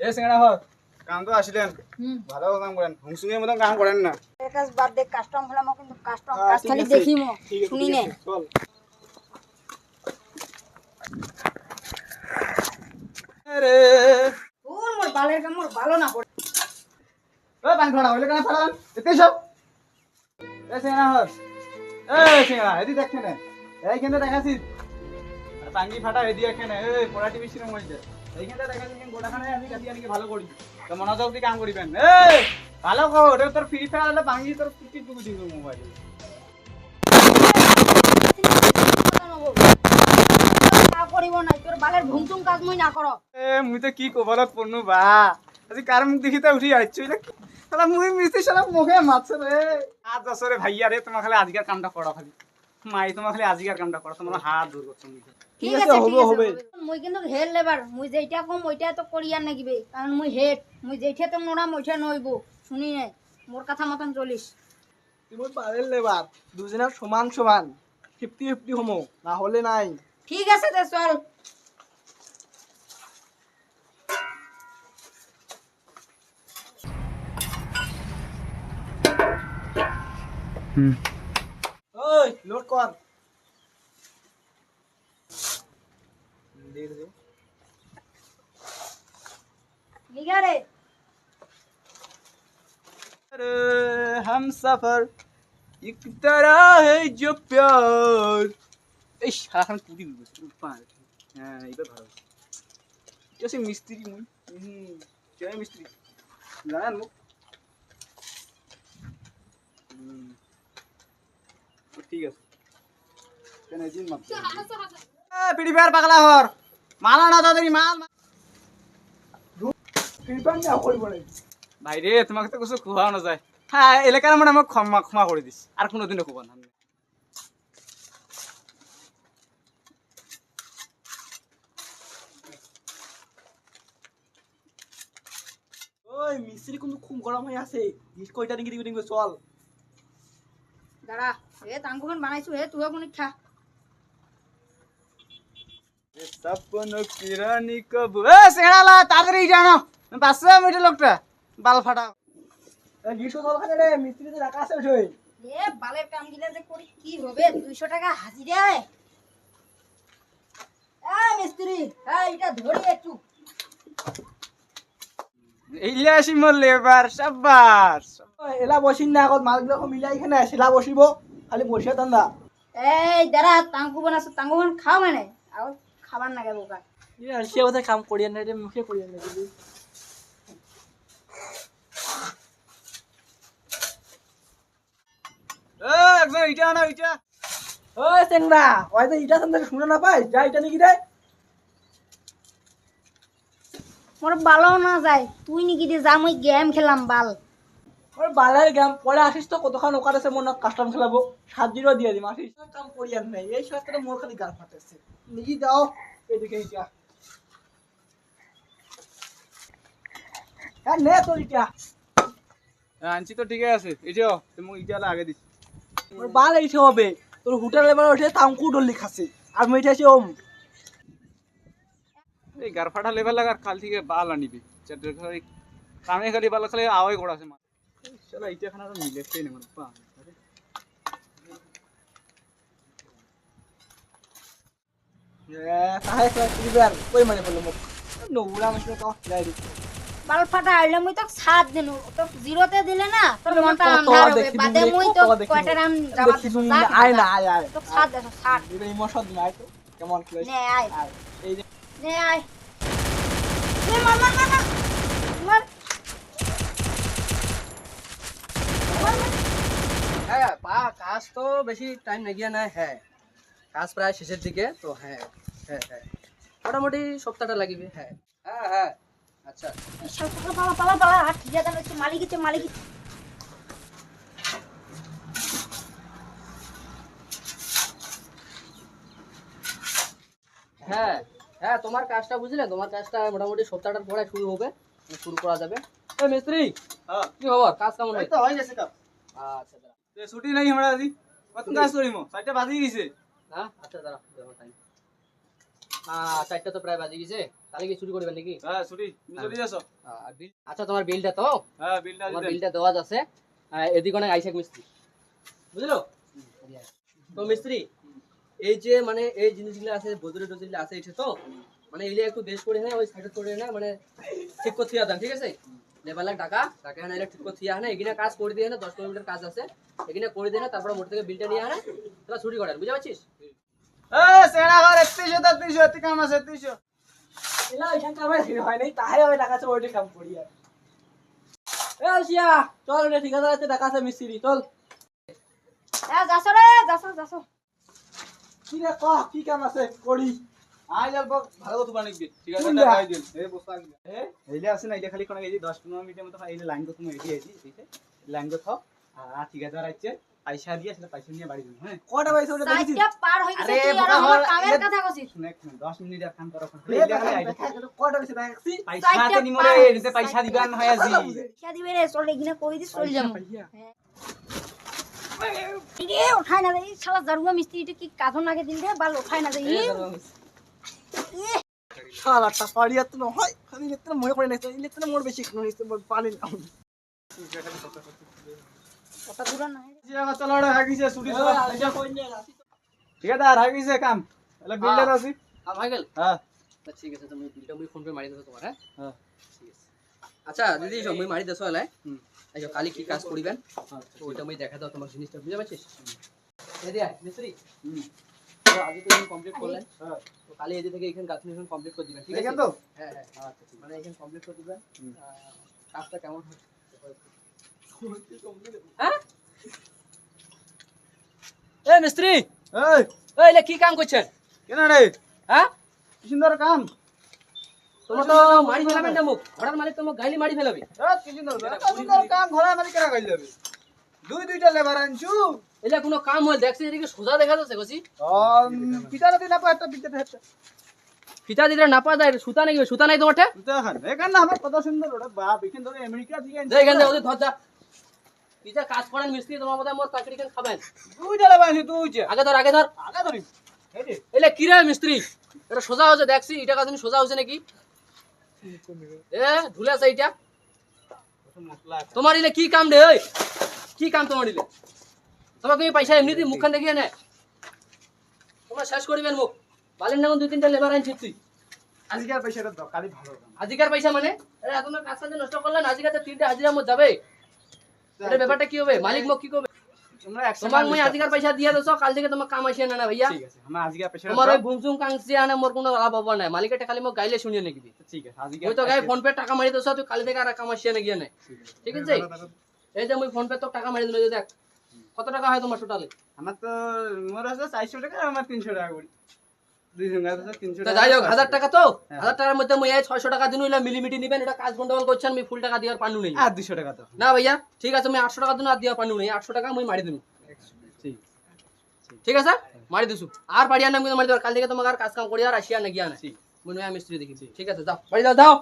এ হর কাম তো আসলেন। হুম। ভালো কাম করেন। হুংসুঙের মতন কাম করেন না। একাস বাদ দে কাস্টম হলাম কিন্তু কাস্টম কাজ খালি আছে। দেখিমো শুনি নে। চল। আরে। ওর মোর বালের কাম মোর ভালো না পড়ে ও পানি ফাড়া হইলে কেন ফাড়ান এতে সব এ সিঙ্গারা হর এ সিঙ্গারা এদি দেখছে না এইখানে দেখাছিস আর পাঙ্গি ফাটা এদি এখানে। এই পোড়া টিভি সিনেমা হইছে এইখানে দেখাছিস গোটাখানে আমি কাটি আনিকে ভালো করি। তো মনোযোগ দিয়ে কাম কাজ মই এ কি বা। আজি উঠি মুখে মারছে রে। আজ দশরে ভাইয়া রে, তোমার খালি আজকের কামটা করো খালি। মাই তোমার খালি আজকের কামটা করো তোমার হাত দূর করছ ঠিক আছে ঠিক আছে মই কিন্তু হেল লেবার মই যেইটা কম ওইটা তো করিয়ার নাগিবে কারণ মই হেড মই যেইটা তো নোরাম ওইটা নইব শুনি নাই মোর কথা মতন চলিস তুমি পারেন লেবার দুজনের সমান সমান ফিফটি ফিফটি হমো না হলে নাই। ঠিক আছে তে চল। ওই লোড কর নিগারে अरे हम सफर एक तरह है जो प्यार এই সারাখান কুটি দিব পার হ্যাঁ এইটা ধরো এটা সে মিস্ত্রি মুই হুম কে মিস্ত্রি জানেন মুখ হুম। ঠিক আছে। পিড়ি ফেয়ার পাগলা হর। মালা না তাড়াতাড়ি মাল ভাই রে তোমাকে তো কিছু খোয়াও না যায়। হ্যাঁ এলাকার মানে আমাকে ক্ষমা ক্ষমা করে দিস। আর কোনোদিনও খোবা না ওই মিস্ত্রি কিন্তু খুব গরম হয়ে আছে। দিবি দিবি চল। দাঁড়া এ তাঙ্গুখন বানাইছো হে তুই কোনি খা। সপন কিরানি কব এ সেড়ালা তাড়াতাড়ি জানো মিটার লোকটা। বাল ফাটা খাতে রে মিস্ত্রিতে রাখা আছে ওই এ বালের কাম গিলা যে করি কি হবে দুইশো টাকা হাজিরা এ। মিস্ত্রি হ্যাঁ এটা ধরি একটু। এইলে আসি মোর লেবার সাব্বাস। এলা বসিন না আগত মালগুলো এখন মিলাই এখানে সেলা বসিব খালি বসিয়া দান্দা এই দাঁড়া তাঙ্কু বানাছো তাঙ্কুখন খাও মানে? আর খাবার না বোকা। সে কথা কাম করিয়া নাই রে মুখে করিয়া নাই দিবি এ একজন ইটা আনা ইটা। ওই চেংরা ওই তো ইটা সামনে শুনে না পাই যা ইটা নাকি রে মোর বালো না যায় তুই নাকি যা মই গেম খেলাম বাল। ওর বালার গাম পরে আসিস তো কতক্ষণ ওকার আছে মনে কাস্টম খেলাবো। সাত জিরো দিয়ে দিম আসিস? কাম করিয়ার নাই এই সাথে মোর খালি গান ফাটাচ্ছে নিজে যাও এদিকে ইটা হ্যাঁ নে তোর ইটা। আনছি তো ঠিকই আছে। এই যে তুমি ইটা আগে দিস ওর বাল এইসে হবে তোর হুটার এবার ওঠে তামকু ডলি খাসি আর মই আছি ওম এই গার ফাটা লেবার লাগার কাল থেকে বাল আনিবি। চারটে খালি কামে খালি বাল খালি আওয়াই করা আছে চলো ইটা খানা তো মিলে খেয়ে নেব পা তাহাই ক্রিবার কই মানে বলল মোক নোংরা মাসে তো যাই রে বাল ফাটা আইলে মুই তো সাত দিন তো জিরোতে দিলে না তোর মনটা আন্ধার হবে। বাদে মুই তো কয়টা রান যাবা আয় না আয় আয়। তো সাত দেখো সাত। এটা ইমোশন নাই তো। কেমন খেলে নে আয়। আয় এই নে আয়। নে মার মার মার মার মার মার, মার। হ্যাঁ পা কাজ তো বেশি টাইম লাগিয়ে নাই হ্যাঁ। কাজ প্রায় শেষের দিকে তো হ্যাঁ হ্যাঁ হ্যাঁ। মোটামুটি সপ্তাহটা লাগিবে হ্যাঁ। হ্যাঁ হ্যাঁ আচ্ছা। সব সব পালা পালা পালা আর ঠিক আছে মালিক মালিক হ্যাঁ হ্যাঁ তোমার কাজটা বুঝলে? তোমার কাজটা মোটামুটি সপ্তাহটার পরে শুরু হবে শুরু করা যাবে। মিস্ত্রি কি খবর? কাজ কেমন হয় গেছে আচ্ছা এ ছুটি নাই আমরা আজি। কত কাজ করিম চারটা বাজি গেছে। হ্যাঁ আচ্ছা দাঁড়া দেখো টাইম চারটা তো প্রায় বাজে গেছে। তাহলে কি করবেন নাকি? হ্যাঁ ছুটি। তুমি চলে বিল- আচ্ছা তোমার বিলটা তো? হ্যাঁ বিলটা তোমার বিলটা দেওয়া আছে। এদিকে অনেক আইসেক মিস্ত্রি বুঝলো তো মিস্ত্রি এই যে মানে এই জিনিসগুলো আছে বদলে টজলে আছে এটা তো মানে এগুলো একটু বেশ করে না ওই সাইডে করে না মানে ঠিক করতে যাতাম ঠিক আছে? লেবার লাখ টাকা টাকা এনে ঠিক করতে না এখানে কাজ করে দিয়ে না দশ কিলোমিটার কাজ আছে। এখানে করে দিয়ে না তারপরে মোট থেকে বিলটা নিয়ে আনে তোরা ছুটি করেন বুঝতে পারছিস? এ সেনা ঘর 31 33 এত কাম আছে 31 এলা এখান কামে হয় নাই তাহে আমি টাকা আছে ওইটা কাম করি আর। এ আসিয়া চল রে ঠিক আছে টাকা আছে মিস্ত্রি চল। এ যাস রে যাস যাস। কি রে ক কি কাম আছে করি। আজ অল্প ভালো কথা বানিয়ে ঠিক আছে কোনটা? টাকা দিন এই বস্তা এ? এইলে আছে না এটা খালি কোন এই 10 15 মিনিটের মতো এই লাইন তো তুমি এটি আইছি ঠিক আছে? লাইন তো থাও। আর ঠিক আছে রাখছে পয়সা দিয়ে সেটা পয়সা নিয়ে বাড়ি যাব হ্যাঁ? কটা পয়সা ওটা দেখেছিস? সাইডটা পার হই গেছে তুই আর আমার কামের কথা কইছিস শুনে 10 মিনিট আর কাম করো এ খালি আইডি কটা পয়সা দেখছি পয়সা হাতে নিমো এতে পয়সা দিবেন হয় আজি পয়সা দিবে রে চল এখানে কই দিস চল যাম রে উঠাই না দেই শালা জারুয়া মিস্ত্রি কি রে বাল না শালাটা পারি এত না। হয় খালি এত মনে করে নাই এত না মোর বেশি কোনো নিতে পারি না আচ্ছা আসি ঠিক আছে আর হাগিছে কাম। এলা বিলটা হয়ে গেল হ্যাঁ। ঠিক আছে তুমি বিলটা মুই ফোন পে মারি দেবো তোমার হ্যাঁ? হ্যাঁ। ঠিক আছে। আচ্ছা দিদি মুই মারি দেছো এলাই আচ্ছা কালি কি কাজ করিবেন? ওইটা মুই দেখা দাও তোমার জিনিসটা বুঝতে পারছিস এই দিয়া মিস্ত্রি। তো কমপ্লিট করলেন হ্যাঁ। তো কালি এদিকে থেকে এখানে কাজ কমপ্লিট করে দিবেন ঠিক ঠিক আছে? আছে তো? হ্যাঁ হ্যাঁ আচ্ছা মানে এখানে কমপ্লিট করে দিবেন কাজটা কেমন হচ্ছে? হ্যাঁ? এ মিস্ত্রি! এই! এই কি কাম করছেন? কেন রে? হ্যাঁ? কি সুন্দর কাম? তোমার তো মারি ফেলাবেন না মুখ। ঘোড়ার মালিক তোমার গাইলি মারি ফেলাবে। কি সুন্দর কাম? ঘোড়া মারি কেন যাবে দুই দুইটা লেবার আনছু। এলে কোনো কাম হল দেখছি এদিকে সোজা দেখা যাচ্ছে গছি পিতারা দিলা পা একটা পিতাটা একটা ফিতা দিলে না পাওয়া যায় সুতা নাকি সুতা নাই তোমারটা? পিতা খান এখানে আমার কত সুন্দর ওটা বাপ এখান ধরে আমেরিকা থেকে এখান থেকে ওদের ধর যা। পিজা কাজ করেন মিস্ত্রি তোমার মধ্যে মোর চাকরি কেন খাবেন? দুইটা লেবার আনছি দুইটা আগে ধর আগে ধর। আগা ধরি। এলে কি রে মিস্ত্রি? এটা সোজা হচ্ছে দেখছি এটা কাজ সোজা হচ্ছে নাকি? এ ধুলে মশলা তোমার ইলে কি কাম রে ওই কি কাম তোমার ইলে তোমাকে আমি পয়সা এমনি দিই মুখখান দেখিয়ে নে তোমরা শেষ করিবেন মুখ। বালের নাম দুই তিনটা লেবার আনছিস তুই। আজকে আর পয়সাটা দাও কালি ভালো আজিকার পয়সা মানে? আরে কাজ কাজে নষ্ট করলেন আজিকাতে তিনটা হাজিরা মত যাবে। এটা ব্যাপারটা কি হবে? মালিক মোক কি করবে? তোমার মই আজিকার পয়সা দিয়ে দেছো কাল থেকে তোমার কাম আসে না ভাইয়া। ঠিক আছে আমরা আজকে পয়সা তোমার ওই বুমসুম কাংসি আনে মোর কোনো লাভ হব না। মালিকের খালি মোক গাইলে শুনিয়ে নাকি ঠিক আছে আজকে ওই তো গাই ফোন পে টাকা মারি দেছো তুই কালি থেকে আর কাম আসিয়া ঠিক আছে এই যে মুই ফোন পে তো টাকা মারি দিল দেখ। কত টাকা হয় তোমার টোটালে আমার তো মোর আছে চারশো টাকা আর আমার তিনশো টাকা করি। যাই হোক হাজার টাকা তো? হ্যাঁ। হাজার টাকার মধ্যে মুই এই ছয়শো টাকা দিন হইলে মিলিমিটি নিবেন এটা কাজ গন্ডগোল করছেন আমি ফুল টাকা দেওয়ার পান্নু নেই। আর দুশো টাকা তো। না ভাইয়া ঠিক আছে আমি আটশো টাকা দিন আর দেওয়ার পান্নু নেই আটশো টাকা মুই মারি দিন ঠিক। আছে? মারি দিছু। আর বাড়ি আনাম কিন্তু মারি দেওয়ার কাল থেকে কাজ কাম করি আর আসিয়া না গিয়া না মনে হয় মিস্ত্রি দেখি ঠিক আছে যাও। বাড়ি যাও যাও।